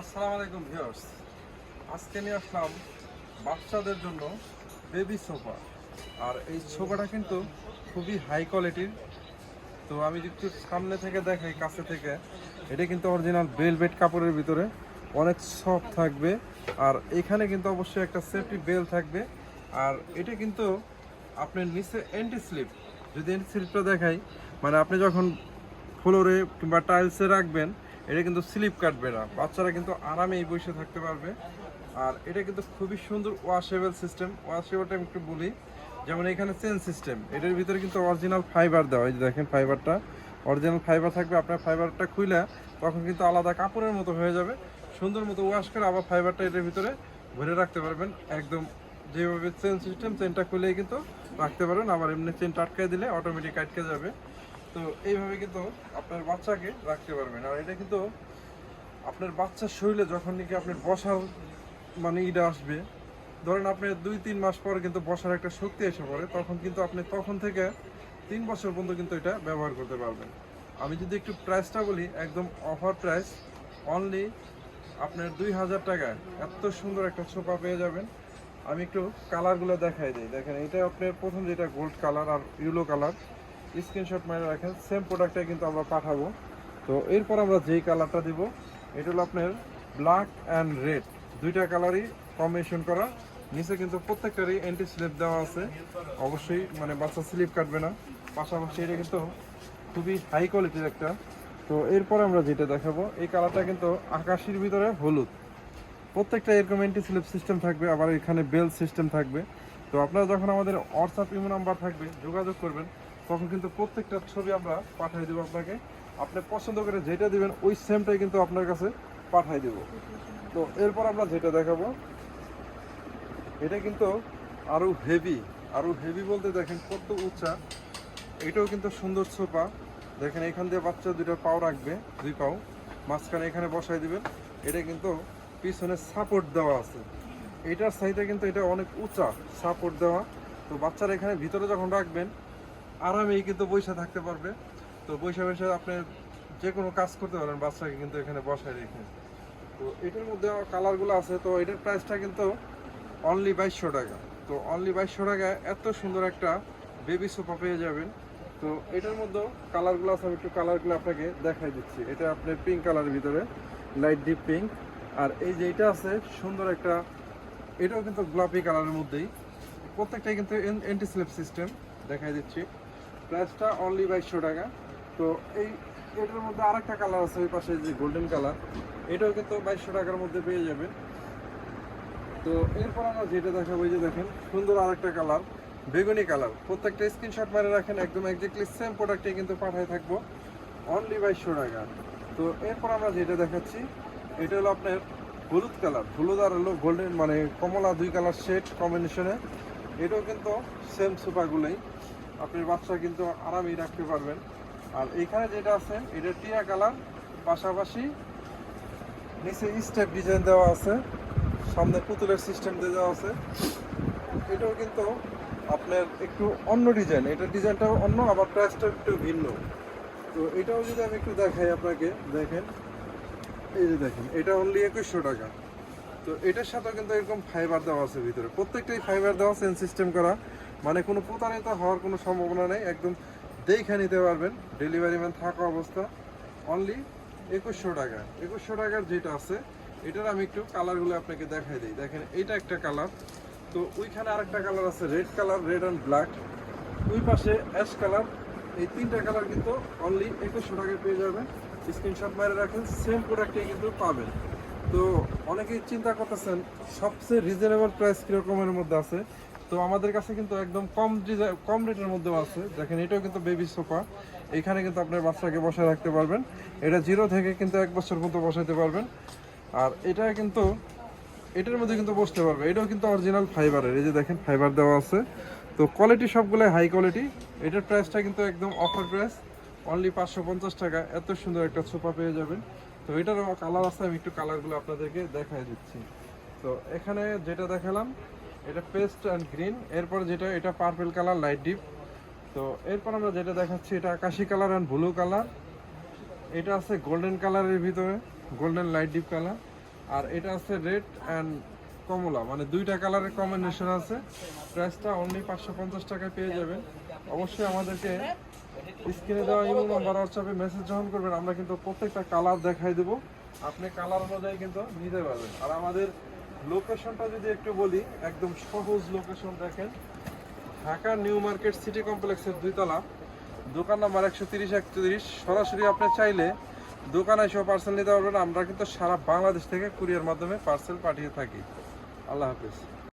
আসসালামু আলাইকুম ভিউয়ার্স। আজকে নিয়ে আসলাম বাচ্চাদের জন্য বেবি সোফা আর এই সোফাটা কিন্তু খুবই হাই কোয়ালিটির তো আমি একটু সামনে থেকে দেখাই, কাছে থেকে, এটা কিন্তু অরিজিনাল বেলভেট কাপড়ের ভিতরে অনেক সফট থাকবে। আর এখানে কিন্তু অবশ্যই একটা সেফটি বেল থাকবে। আর এটা কিন্তু আপনার নিচে অ্যান্টি স্লিপ যদি অ্যান্টি স্লিপটা দেখাই মানে আপনি যখন ফ্লোরে কিংবা টাইলসে রাখবেন এটা কিন্তু স্লিপ কাটবে না বাচ্চারা কিন্তু আরামেই বসে থাকতে পারবে। আর এটা কিন্তু খুবই সুন্দর ওয়াশেবল সিস্টেম ওয়াশেবলটা আমি একটু বলি। যেমন এখানে চেন সিস্টেম এটার ভিতরে কিন্তু অরিজিনাল ফাইবার দেওয়া। এই যে দেখেন ফাইবারটা অরিজিনাল ফাইবার থাকবে। আপনার ফাইবারটা খুলে তখন কিন্তু আলাদা কাপড়ের মতো হয়ে যাবে। সুন্দর মতো ওয়াশ করে আবার ফাইবারটা এটার ভিতরে ভরে রাখতে পারবেন। একদম যেভাবে চেন সিস্টেম চেনটা খুলেই কিন্তু রাখতে পারবেন আবার এমনি চেন আটকে দিলে অটোমেটিক আটকে যাবে। তো এইভাবে কিন্তু আপনার বাচ্চাকে রাখতে পারবেন। আর এটা কিন্তু আপনার বাচ্চার শরীরে যখন নাকি আপনার বসার মানে ইটা আসবে, ধরেন আপনি দুই, তিন মাস পর কিন্তু বসার একটা শক্তি এসে পড়ে, তখন কিন্তু আপনি তখন থেকে তিন বছর পর্যন্ত কিন্তু এটা ব্যবহার করতে পারবেন। আমি যদি একটু প্রাইসটা বলি, একদম অফার প্রাইস অনলি আপনার দুই হাজার টাকায় এত সুন্দর একটা সোফা পেয়ে যাবেন। আমি একটু কালারগুলো দেখাই দিই। দেখেন, এটা আপনার প্রথম যেটা গোল্ড কালার আর ইউলো কালার স্ক্রিনশট মেরে রাখেন। সেম প্রোডাক্টটাই কিন্তু আমরা পাঠাবো। তো এরপর আমরা যেই কালারটা দিব, এটা হলো আপনার ব্ল্যাক অ্যান্ড রেড দুইটা কালারই কম্বিনেশন করা। নিচে কিন্তু প্রত্যেকটারই অ্যান্টি স্লিপ দেওয়া আছে। অবশ্যই মানে বাচ্চা স্লিপ কাটবে না। পাশাপাশি এটা কিন্তু খুবই হাই কোয়ালিটির একটা। তো এরপর আমরা যেটা দেখাবো, এই কালারটা কিন্তু আকাশির ভিতরে হলুদ। প্রত্যেকটা এরকম অ্যান্টি স্লিপ সিস্টেম থাকবে, আবার এখানে বেল সিস্টেম থাকবে। তো আপনারা যখন আমাদের হোয়াটসঅ্যাপ ইমো নাম্বার থাকবে, যোগাযোগ করবেন। তখন কিন্তু প্রত্যেকটা ছবি আমরা পাঠিয়ে দেবো আপনাকে। আপনি পছন্দ করে যেটা দিবেন, ওই সেমটাই কিন্তু আপনার কাছে পাঠিয়ে দেবো। তো এরপর আমরা যেটা দেখাবো, এটা কিন্তু আরও হেভি আরও হেভি বলতে দেখেন কত উঁচা। এটাও কিন্তু সুন্দর সোফা দেখেন এখান দিয়ে বাচ্চা দুটো পাও রাখবে, দুই পাও। মাঝখানে এখানে বসাই দিবেন। এটা কিন্তু পিছনে সাপোর্ট দেওয়া আছে। এটার সাইডে কিন্তু এটা অনেক উঁচা সাপোর্ট দেওয়া। তো বাচ্চারা এখানে ভিতরে যখন রাখবেন আরামেই কিন্তু বৈশা থাকতে পারবে। তো বৈশা বসে আপনি যে কোনো কাজ করতে পারেন, বাচ্চাকে কিন্তু এখানে বসায় রেখে। তো এটার মধ্যে কালারগুলো আছে, তো এটার প্রাইসটা কিন্তু অনলি বাইশশো টাকা। তো অনলি বাইশশো টাকায় এত সুন্দর একটা বেবি সোফা পেয়ে যাবেন। তো এটার মধ্যেও কালারগুলো আছে, আমি একটু কালারগুলো আপনাকে দেখাই দিচ্ছি। এটা আপনার পিঙ্ক কালারের ভিতরে লাইট ডিপ পিঙ্ক আর এই যে এটা আছে, সুন্দর একটা, এটাও কিন্তু গোলাপি কালারের মধ্যেই। প্রত্যেকটাই কিন্তু স্লিপ সিস্টেম দেখাই দিচ্ছি। প্রাইসটা অনলি বাইশশো টাকা। তো এই এটার মধ্যে আরেকটা কালার আছে ওই পাশে যে গোল্ডেন কালার এটাও কিন্তু বাইশশো টাকার মধ্যে পেয়ে যাবেন তো এরপর আমরা যেটা দেখাবো যে দেখেন, সুন্দর আরেকটা কালার বেগুনি কালার প্রত্যেকটা স্ক্রিনশট মারে রাখেন, একদম একজাক্টলি সেম প্রোডাক্টে কিন্তু পাঠায় থাকব অনলি বাইশশো টাকা। তো এরপর আমরা যেটা দেখাচ্ছি, এটা হলো আপনার হলুদ কালার হলুদ আর হলো গোল্ডেন মানে কমলা দুই কালার শেড কম্বিনেশনে এটাও কিন্তু সেম সোফাগুলোই আপনার বাচ্চা কিন্তু আরামেই রাখতে পারবেন। আর এখানে যেটা আছে, এটা টিয়া কালার, পাশাপাশি নিচে স্টেপ ডিজাইন দেওয়া আছে, সামনে পুতুলের সিস্টেম দেওয়া আছে। এটাও কিন্তু আপনার একটু অন্য ডিজাইন এটার ডিজাইনটাও অন্য, আবার প্রাইসটা একটু ভিন্ন। তো এটাও যদি আমি একটু দেখাই আপনাকে, দেখেন, এই যে দেখেন, এটা অনলি একুশশো টাকা। তো এটার সাথে কিন্তু এরকম ফাইবার দেওয়া আছে ভিতরে। প্রত্যেকটাই ফাইবার দেওয়া সেন সিস্টেম করা। মানে কোনো প্রতারিত হওয়ার কোনো সম্ভাবনা নেই, একদম দেখে নিতে পারবেন। ডেলিভারি ম্যান থাকা অবস্থা। অনলি একুশশো টাকা। একুশশো টাকার যেটা আছে, এটার আমি একটু কালারগুলো আপনাকে দেখাই দিই। দেখেন এটা একটা কালার তো ওইখানে আরেকটা কালার আছে red colour red and black ওই পাশে অ্যাশ কালার এই তিনটা কালার কিন্তু অনলি একুশশো টাকায় পেয়ে যাবেন। স্ক্রিনশট মারে রাখেন সেম প্রোডাক্টে কিন্তু পাবেন। তো অনেকেই চিন্তা করতেছেন, সবচেয়ে রিজনেবল প্রাইস কীরকমের মধ্যে আছে? তো আমাদের কাছে কিন্তু একদম কম কম রেটের মধ্যেও আছে। দেখেন, এটাও কিন্তু বেবি সোফা এখানে কিন্তু আপনার বাচ্চাকে বসায় রাখতে পারবেন। এটা জিরো থেকে কিন্তু এক বছর মতো বসাইতে পারবেন। আর এটা কিন্তু এটার মধ্যে কিন্তু বসতে পারবে। এটাও কিন্তু অরিজিনাল ফাইবারের এই যে দেখেন ফাইবার দেওয়া আছে। তো কোয়ালিটি সবগুলো হাই কোয়ালিটি এটার প্রাইসটা কিন্তু একদম অফার প্রাইস অনলি পাঁচশো পঞ্চাশ টাকা। এত সুন্দর একটা সোফা পেয়ে যাবেন। তো এটারও কালার আছে। আমি একটু কালারগুলো আপনাদেরকে দেখাই দিচ্ছি। তো এখানে যেটা দেখালাম এটা পেস্ট অ্যান্ড গ্রিন। এরপর যেটা, এটা পার্পল কালার, লাইট ডিপ। তো এরপর আমরা যেটা দেখাচ্ছি, এটা আকাশি কালার অ্যান্ড ব্লু কালার। এটা আছে গোল্ডেন কালারের ভিতরে, গোল্ডেন লাইট ডিপ কালার। আর এটা আছে রেড অ্যান্ড কমলা মানে দুইটা কালারের কম্বিনেশন আছে। প্রাইসটা অনলি পাঁচশো পঞ্চাশ টাকায় পেয়ে যাবেন। অবশ্যই আমাদেরকে স্ক্রিনে দেওয়া ইমেল নাম্বার হোয়াটসঅ্যাপে মেসেজ যখন করবেন, আমরা কিন্তু প্রত্যেকটা কালার দেখাই দেবো। আপনি কালার অনুযায়ী কিন্তু নিতে পারবেন। আর আমাদের লোকেশনটা যদি একটু বলি, একদম সহজ লোকেশন দেখেন। ঢাকা নিউ মার্কেট সিটি কমপ্লেক্সের দুইতলা। দোকান নাম্বার একশো তিরিশ একত্রিশ সরাসরি আপনি চাইলে দোকানে এসব পার্সেল নিতে পারবেন। আমরা কিন্তু সারা বাংলাদেশ থেকে কুরিয়ার মাধ্যমে পার্সেল পাঠিয়ে থাকি। আল্লাহ হাফিজ।